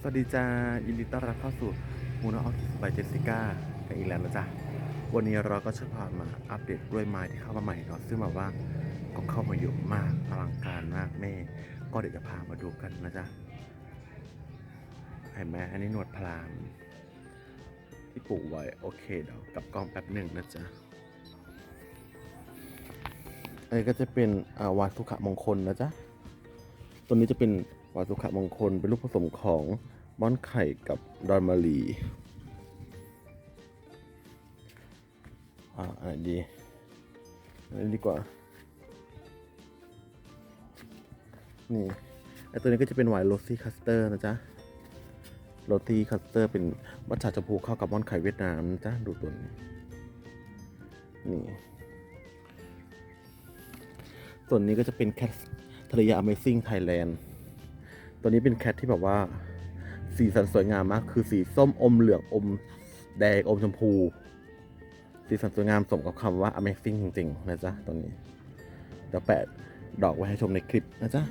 สวัสดีจ้ายินดีต้อนรับเข้าสู่มูนออคิสบายเจสิก้ากันอีกแล้วนะจ๊ะ วันนี้เราก็จะพามาอัปเดตด้วยไม้ที่เข้ามาใหม่เนาะซึ่งแบบว่าก็เข้ามาเยอะมากอลังการมากแม่ ก็เดี๋ยวจะพามาดูกันนะจ๊ะเห็นไหมอันนี้หนวดพราม ที่ปลูกไว้ โอเคเดี๋ยวกับกล้องแป๊บหนึ่งนะจ๊ะอันนี้ก็จะเป็นอาวาสุขมงคลนะจ๊ะตัวนี้จะเป็น วาสุขมงคลเป็นลูกผสมของม่อนไข่กับดอนมารีอ่าอันไหนดีอันนี้ดีกว่า นี่ไอตัวนี้ก็จะเป็นไวน์โรซี่คัสเตอร์นะจ๊ะโรตีคัสเตอร์เป็นมัทฉะชมพูเข้ากับม่อนไข่เวียดนามนะจ๊ะดูตัวนี้นี่ ส่วนนี้ก็จะเป็นแคททะเลยา Amazing Thailand ตัวนี้เป็นแคทที่แบบว่า สีสันสวยงามมาก คือสีส้มอมเหลืองอมแดงอมชมพู สีสันสวยงามสมกับคำว่า Amazing จริงๆนะจ๊ะตัวนี้เดี๋ยวแปะดอกไว้ให้ชมในคลิปนะจ๊ะ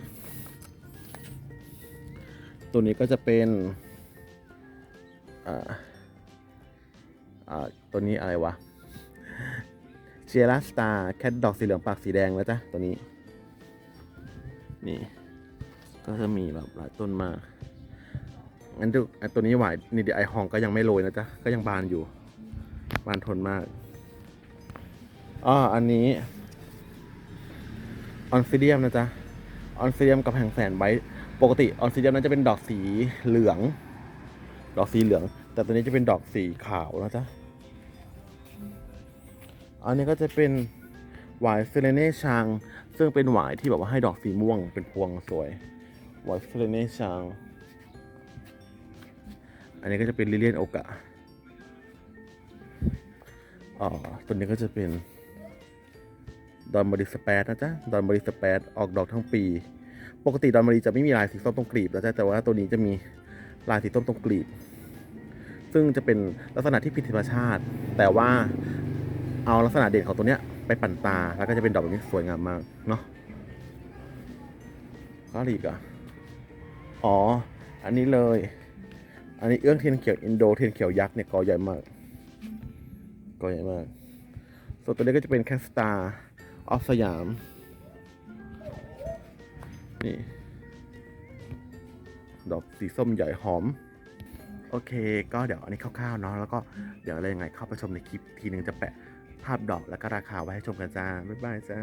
ตัวนี้ก็จะเป็นอ่าอ่าตัวนี้อะไรวะเชียร่าสตาร์แคทดอกสีเหลืองปากสีแดงแล้วจ้ะตัวนี้ นี่ ก็จะมีแบบหลายต้นมากงั้นดูตัวนี้หวายนี่เดี๋ยวไอฮองก็ยังไม่โรยนะจ๊ะ ก็ยังบานอยู่ บานทนมากอ๋ออันนี้ออนซิเดียมนะจ๊ะ ออนซิเดียมกับแผงแสนไบปกติออนซิเดียมนั้นจะเป็นดอกสีเหลือง ดอกสีเหลือง แต่ตัวนี้จะเป็นดอกสีขาวนะจ๊ะ อันนี้ก็จะเป็นหวายเซเลเน่ชาง ซึ่งเป็นหวายที่แบบว่าให้ดอกสีม่วงเป็นพวงสวย วายเซเลเนชางอันนี้ก็จะเป็นลิเลียนโอกะอ๋อตัวนี้ก็จะเป็นดอนบริสเปดนะจ๊ะดอนบริสเปดออกดอกทั้งปี ปกติดอนบริจะไม่มีลายสีส้มตรงกลีบนะจ๊ะแต่ว่าตัวนี้จะมีลายสีส้มตรงกลีบ ซึ่งจะเป็นลักษณะที่ผิดธรรมชาติ แต่ว่าเอาลักษณะเด่นของตัวเนี้ยไปปั่นตา แล้วก็จะเป็นดอกแบบนี้สวยงามมากเนาะก็อีกอะ อ๋อ อันนี้เลย อันนี้เอื้องเทียนเขียวอินโดเทียนเขียวยักษ์เนี่ยกอใหญ่มากกอใหญ่มาก ส่วนตัวนี้ก็จะเป็นแคสตาออฟสยาม นี่ ดอกสีส้มใหญ่หอม โอเค ก็เดี๋ยวอันนี้คร่าวๆเนาะ แล้วก็เดี๋ยวอะไรยังไงเข้าไปชมในคลิปทีนึงจะแปะภาพดอกแล้วก็ราคาไว้ให้ชมกันจ้า บ๊ายบายจ้า